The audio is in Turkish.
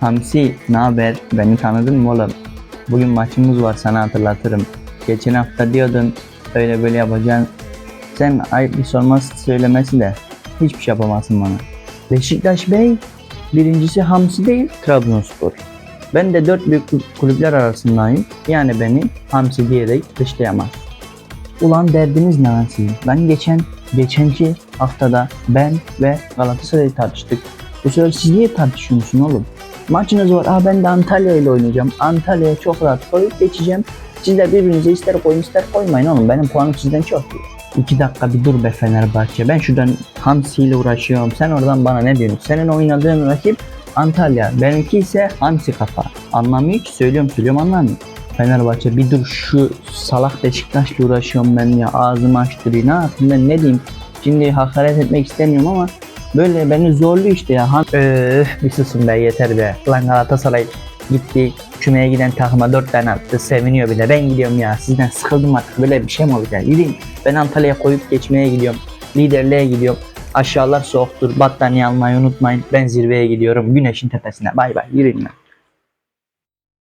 Hamsi, ne haber? Beni tanıdın mı oğlum? Bugün maçımız var sana hatırlatırım. Geçen hafta diyordun öyle böyle yapacaksın. Sen ayıp bir sorması söylemesi de hiçbir şey yapamazsın bana. Beşiktaş Bey birincisi Hamsi değil Trabzonspor. Ben de dört büyük kul- kulüpler arasındayım. Yani beni Hamsi diyerek dışlayamaz. Ulan derdiniz ne Hamsi? Ben geçen, geçenki haftada ben ve Galatasaray'ı tartıştık. Bu sefer siz niye tartışıyorsunuz oğlum? Maçınız var. Aa ben de Antalya ile oynayacağım. Antalya'ya çok rahat koyup geçeceğim. Siz de birbirinize ister koyun ister koymayın oğlum. Benim puanım sizden çok. İki dakika bir dur be Fenerbahçe. Ben şuradan Hamsi ile uğraşıyorum. Sen oradan bana ne diyorsun? Senin oynadığın rakip Antalya. Benimki ise Hamsi kafa. Anlamıyor ki. Söylüyorum söylüyorum anlamıyor. Fenerbahçe bir dur şu salak Beşiktaş'la uğraşıyorum ben ya. Ağzımı açtırıyor. Ne yapayım ben ne diyeyim? Şimdi hakaret etmek istemiyorum ama böyle beni zorluyor işte ya. Han Öf, bir susun be yeter be. Lan Galatasaray gitti kümeye giden takıma 4 tane attı seviniyor bile. Ben gidiyorum ya sizden sıkıldım artık böyle bir şey mi olacak? Yürüyün ben Antalya'ya koyup geçmeye gidiyorum. Liderliğe gidiyorum. Aşağılar soğuktur battaniye almayı unutmayın. Ben zirveye gidiyorum güneşin tepesine. Bay bay yürüyün lan.